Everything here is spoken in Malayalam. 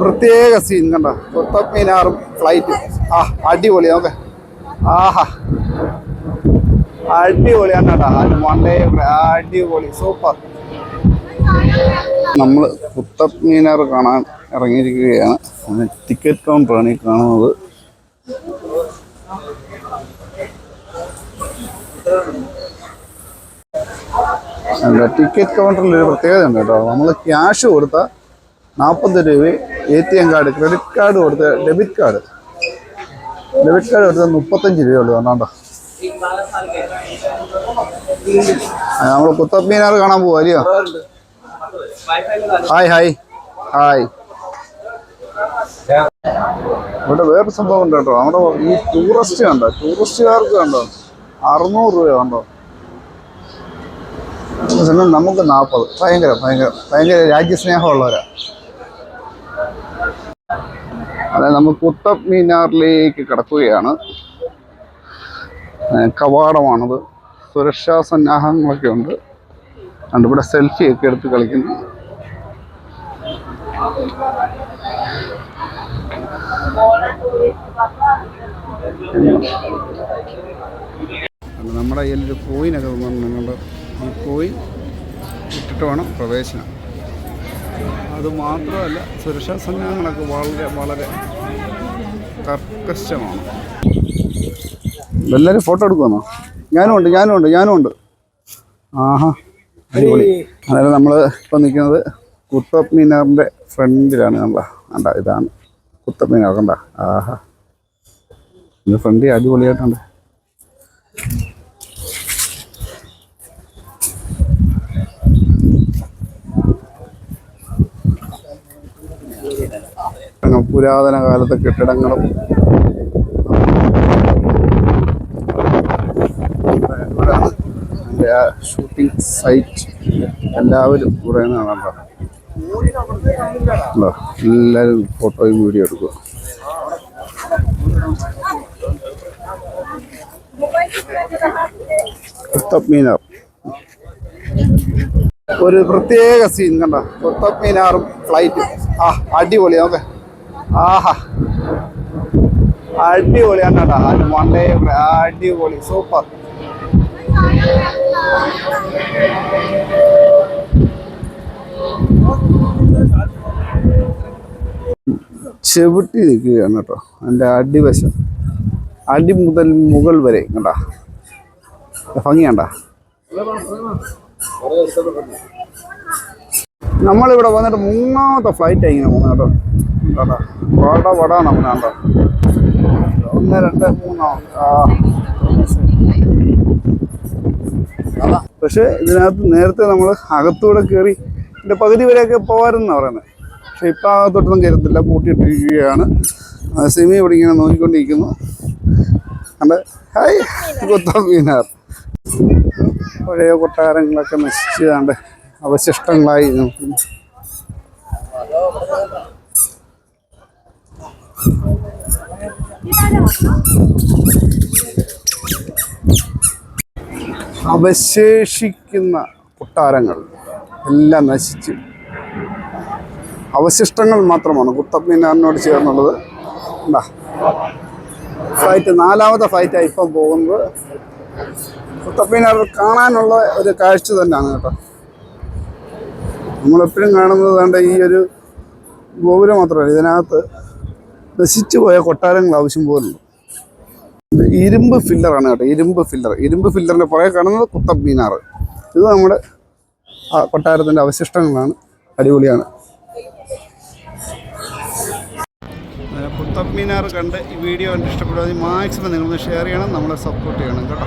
പ്രത്യേക സീൻ കണ്ട? കുത്തബ് മീനാറും ഫ്ലൈറ്റ് ആ അടിപൊളി നോക്കെ. ആഹാ. അടിപൊളിയാണ് കേട്ടോ അടിപൊളി സൂപ്പർ. നമ്മൾ കുത്തബ് മീനാർ കാണാൻ ഇറങ്ങിയിരിക്കുകയാണ്. ടിക്കറ്റ് കൗണ്ടറാണ് ഈ കാണുന്നത്. ടിക്കറ്റ് കൗണ്ടറിൽ ഒരു പ്രത്യേകത ഉണ്ട് കേട്ടോ. നമ്മൾ ക്യാഷ് കൊടുത്ത നാൽപ്പത് രൂപ A T M card credit card കൊടുത്ത് ഡെബിറ്റ് കാർഡ് ഡെബിറ്റ് കാർഡ് കൊടുത്ത മുപ്പത്തഞ്ച് രൂപയുള്ളൂ കണ്ടോ നമ്മൾ കുത്തബ് മീനാർ കാണാൻ പോവാ അല്ലയോ? ഹായ് ഹായ് ഹായ് ഇവിടെ വേറെ സംഭവം ഉണ്ട് കേട്ടോ. അവിടെ ഈ ടൂറിസ്റ്റ് കണ്ടോ? ടൂറിസ്റ്റുകാർക്ക് കണ്ടോ? അറുന്നൂറ് രൂപ കണ്ടോ? നമുക്ക് നാൽപ്പത് ഭയങ്കര ഭയങ്കര ഭയങ്കര രാജ്യസ്നേഹമുള്ളവരാ. അതായത് നമ്മൾ കുത്തബ് മീനാറിലേക്ക് കിടക്കുകയാണ്. കവാടമാണത്. സുരക്ഷാ സന്നാഹങ്ങളൊക്കെ ഉണ്ട്. അതുകൊണ്ട് ഇവിടെ സെൽഫി ഒക്കെ എടുത്ത് കളിക്കുന്നു. നമ്മുടെ കയ്യിലൊരു കോയിനൊക്കെ തന്നിട്ടുണ്ട് ഈ കോയിൻ ഇട്ടിട്ട് വേണം പ്രവേശനം. അത് മാത്രമല്ല സുരക്ഷാ സംവിധാനങ്ങളൊക്കെ വളരെ വളരെ കർക്കശമാണ്. എല്ലാവരും ഫോട്ടോ എടുക്കുമെന്നോ ഞാനും ഉണ്ട് ഞാനും ഉണ്ട് ഞാനും ഉണ്ട് ആഹാ അടിപൊളി. അതായത് നമ്മൾ ഇപ്പം നിൽക്കുന്നത് കുത്തബ് മീനാറിന്റെ ഫ്രണ്ടിലാണ് കണ്ട കണ്ട ഇതാണ് കുത്തബ് മീനാർ കണ്ട. ആഹാ. ഇത് ഫ്രണ്ടി അടിപൊളിയായിട്ടുണ്ട്. പുരാതന കാലത്തെ കെട്ടിടങ്ങളും എന്റെ ആ ഷൂട്ടിംഗ് സൈറ്റ് എല്ലാവരും ഇവിടെ നിന്നാണ് കേട്ടോ ഉണ്ടോ? എല്ലാവരും ഫോട്ടോയും വീഡിയോ എടുക്കുക മീനാർ. ഒരു പ്രത്യേക സീൻ കണ്ട? കുത്തബ് മീനാറും ഫ്ലൈറ്റ് ആ അടിപൊളി നോക്കെ. ആഹാ. അടിപൊളിയാണ് കേട്ടോ ഡേ അടിപൊളി. സൂപ്പർ. ചെവിട്ടി നിൽക്കുകയാണ് കേട്ടോ എന്റെ അടിവശം. അടി മുതൽ മുകൾ വരെ കണ്ടാ. ഭംഗിയാണ്ട നമ്മളിവിടെ വന്നിട്ട് മൂന്നാമത്തെ ഫ്ലൈറ്റ് ഇങ്ങനെ പോകുന്നത് കേട്ടോ നമ്മളാണ്ടോ ഒന്ന് രണ്ട് മൂന്നോ? പക്ഷേ ഇതിനകത്ത് നേരത്തെ നമ്മൾ അകത്തൂടെ കയറി ഇതിന്റെ പകുതി വരെയൊക്കെ പോകാരെന്നാണ് പറയുന്നത് പക്ഷെ ഇപ്പം അകത്തോട്ടൊന്നും കയറത്തില്ല പൂട്ടിയിട്ടിരിക്കുകയാണ്. സിമി ഇവിടെ ഇങ്ങനെ നോക്കിക്കൊണ്ടിരിക്കുന്നു. കണ്ട് ഹായ് കുത്തം മീനാർ. പഴയ കൊട്ടാരങ്ങളൊക്കെ നശിച്ചതാണ്ട് അവശിഷ്ടങ്ങളായി നോക്കുന്നു അവശേഷിക്കുന്ന കൊട്ടാരങ്ങൾ എല്ലാം നശിച്ച്. അവശിഷ്ടങ്ങൾ മാത്രമാണ്. കുത്തബ് മിനാറിനോട് ചേർന്നുള്ളത്. എന്താ ഫ്ലൈറ്റ് നാലാമത്തെ ഫ്ലൈറ്റാണ് ഇപ്പം പോകുന്നത്. കുത്തബ് മിനാർ കാണാനുള്ള ഒരു കാഴ്ച തന്നെയാണ് കേട്ടോ. നമ്മളെപ്പോഴും കാണുന്നത് വേണ്ട ഈ ഒരു ഗോപുരം മാത്രമല്ല. ഇതിനകത്ത് നശിച്ചു പോയ കൊട്ടാരങ്ങൾ ആവശ്യം പോലുണ്ട് ഇരുമ്പ് ഫില്ലറാണ് കേട്ടോ ഇരുമ്പ് ഫില്ലർ ഇരുമ്പ് ഫില്ലറിന്റെ പുറകെ കാണുന്നത് കുത്തബ് മീനാർ ഇത് നമ്മുടെ കൊട്ടാരത്തിന്റെ അവശിഷ്ടങ്ങളാണ് അടിപൊളിയാണ്. കുത്തബ് മീനാർ കണ്ട് ഈ വീഡിയോ കണ്ട് ഇഷ്ടപ്പെടുക മാക്സിമം നിങ്ങളൊന്ന് ഷെയർ ചെയ്യണം നമ്മളെ സപ്പോർട്ട് ചെയ്യണം കേട്ടോ.